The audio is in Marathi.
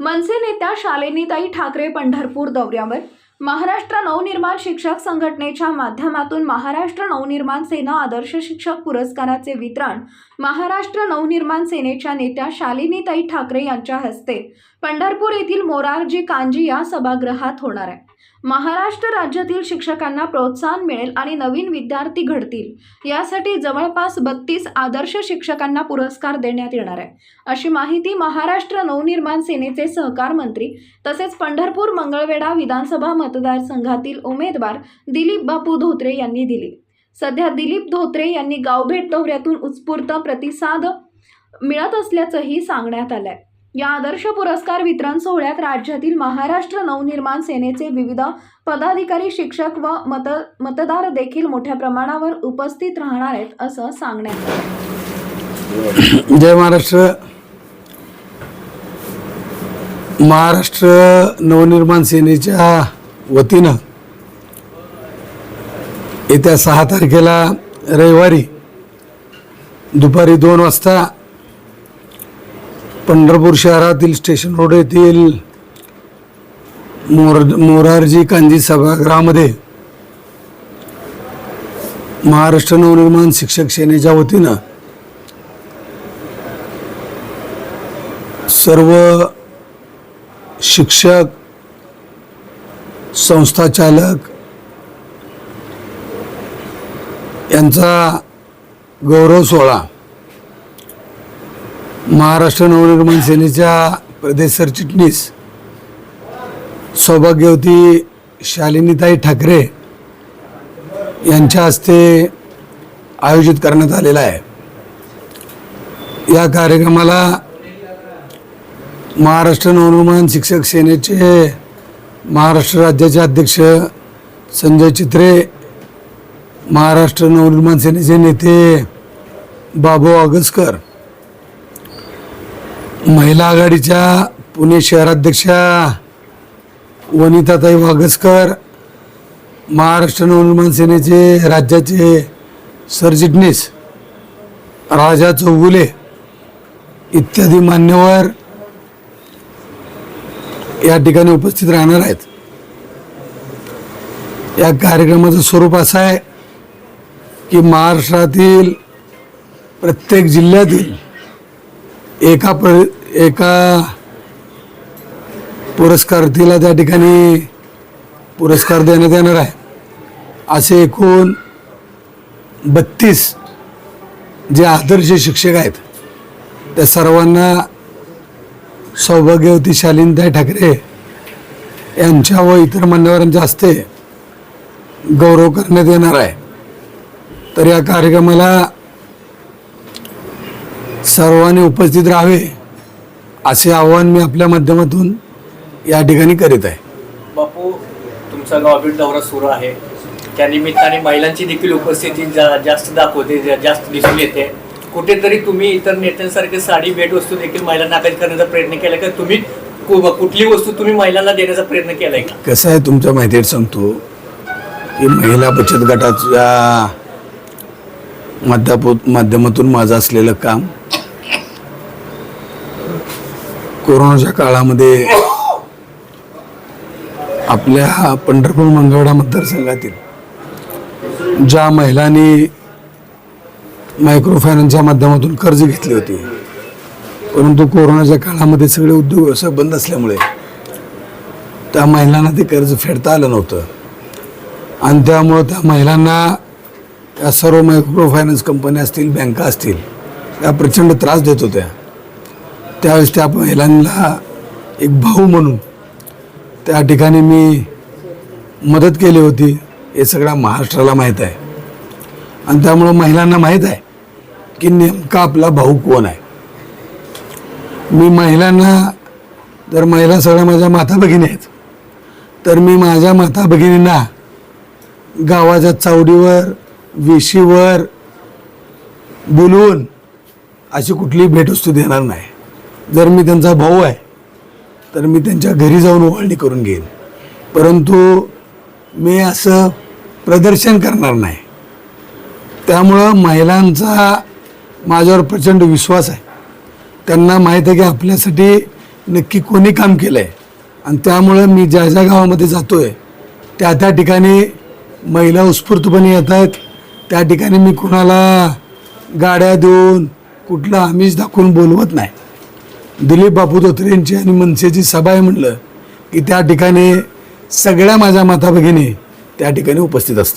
मनसे नेत्या शालिनीताई ठाकरे पंढरपूर दौऱ्यावर. महाराष्ट्र नवनिर्माण शिक्षक संघटनेच्या माध्यमातून महाराष्ट्र नवनिर्माण सेना आदर्श शिक्षक पुरस्काराचे वितरण महाराष्ट्र नवनिर्माण सेनेच्या नेत्या शालिनीताई ठाकरे यांच्या हस्ते. पंढरपूर येथील मोरारजी कांजी या सभागृहात होणार आहे. महाराष्ट्र राज्यातील शिक्षकांना प्रोत्साहन मिळेल आणि नवीन विद्यार्थी घडतील. यासाठी जवळपास बत्तीस आदर्श शिक्षकांना पुरस्कार देण्यात येणार आहे. अशी माहिती महाराष्ट्र नवनिर्माण सेनेचे सहकार मंत्री तसेच पंढरपूर मंगळवेढा विधानसभा मतदारसंघातील उमेदवार दिलीप बापू धोत्रे यांनी दिली. सध्या दिलीप धोत्रे यांनी गावभेट दौऱ्यातून उत्स्फूर्त प्रतिसाद मिळत असल्याचंही सांगण्यात आलंय. या आदर्श पुरस्कार वितरण सोहळ्यात राज्यातील महाराष्ट्र नवनिर्माण सेनेचे विविध पदाधिकारी शिक्षक व मत मतदार देखील मोठ्या प्रमाणावर उपस्थित राहणार आहेत असं सांगण्यात जय महाराष्ट्र. महाराष्ट्र नवनिर्माण सेनेच्या वतीनं येत्या सहा तारखेला रविवारी दुपारी दोन वाजता पंढरपूर शहरातील स्टेशन रोड येथील मोर मोरारजी कांजी सभागृहामध्ये महाराष्ट्र नवनिर्माण शिक्षक सेनेच्या वतीनं सर्व शिक्षक संस्थाचालक यांचा गौरव सोहळा महाराष्ट्र नवनिर्माण सेनेच्या प्रदेश सरचिटणीस सौभाग्यवती शालिनीताई ठाकरे यांच्या हस्ते आयोजित करण्यात आलेला आहे. या कार्यक्रमाला महाराष्ट्र नवनिर्माण शिक्षक सेनेचे महाराष्ट्र राज्याचे अध्यक्ष संजय चित्रे महाराष्ट्र नवनिर्माण सेनेचे नेते बाबू आगसकर महिला आघाडीच्या पुणे शहराध्यक्षा वनिताताई वागसकर महाराष्ट्र नवनिर्माण सेनेचे राज्याचे सरचिटणीस राजा चौगुले इत्यादी मान्यवर या ठिकाणी उपस्थित राहणार आहेत. या कार्यक्रमाचं स्वरूप असं आहे की महाराष्ट्रातील प्रत्येक जिल्ह्यातील एका प्र एका पुरस्कारार्थीला त्या ठिकाणी पुरस्कार देण्यात येणार आहे. असे एकूण बत्तीस जे आदर्श शिक्षक आहेत त्या सर्वांना सौभाग्यवती शालिनीताई ठाकरे यांच्या व इतर मान्यवरांच्या हस्ते गौरव करण्यात येणार आहे. तर या कार्यक्रमाला सर्वांनी उपस्थित राहावे असे आवाहन मी आपल्या माध्यमातून या ठिकाणी करीत आहे. बापू तुमचा गावभेट दौरा सुरू आहे. त्या निमित्ताने महिलांची देखील उपस्थिती जा जास्त दाखवते जास्त दिसून येते. कुठेतरी तुम्ही इतर नेत्यांसारखे साडी भेटवस्तू देखील महिलांना आकर्षित करण्याचा प्रयत्न केला का? तुम्ही कुठली वस्तू तुम्ही महिलांना देण्याचा प्रयत्न केलाय का? कसं आहे तुमच्या माहितीत सांगतो की महिला बचत गटाच्या माध्यमात माध्यमातून माझं असलेलं काम कोरोनाच्या काळामध्ये आपल्या पंढरपूर मंगळवेढा मतदारसंघातील ज्या महिलांनी मायक्रो फायनान्सच्या माध्यमातून कर्ज घेतली होती परंतु कोरोनाच्या काळामध्ये सगळे उद्योग व्यवसाय बंद असल्यामुळे त्या महिलांना ते कर्ज फेडता आलं नव्हतं. आणि त्यामुळं त्या महिलांना त्या सर्व मायक्रो फायनान्स कंपन्या असतील बँका असतील त्या प्रचंड त्रास देत होत्या. त्यावेळेस त्या महिलांना एक भाऊ म्हणून त्या ठिकाणी मी मदत केली होती. हे सगळ्या महाराष्ट्राला माहीत आहे. आणि त्यामुळं महिलांना माहीत आहे की नेमका आपला भाऊ कोण आहे. मी महिलांना जर महिला सगळ्या माझ्या माता भगिनी आहेत तर मी माझ्या माता भगिनींना गावाच्या चावडीवर वेशीवर बोलवून अशी कुठलीही भेटवस्तू देणार नाही. जर मी त्यांचा भाऊ आहे तर मी त्यांच्या घरी जाऊन ओवाळणी करून घेईन. परंतु मी असं प्रदर्शन करणार नाही. त्यामुळं महिलांचा माझ्यावर प्रचंड विश्वास आहे. त्यांना माहीत आहे की आपल्यासाठी नक्की कोणी काम केलं आहे आणि त्यामुळं मी ज्या ज्या गावामध्ये जातो आहे त्या त्या ठिकाणी महिला उत्स्फूर्तपणे येत आहेत. त्या ठिकाणी मी कुणाला गाड्या देऊन कुठलं आमिष दाखवून बोलवत नाही. दिलीप बापू धोत्रेंची आणि मनसेची सभा आहे म्हणलं की त्या ठिकाणी सगळ्या माझ्या माता भगिनी त्या ठिकाणी उपस्थित असतात.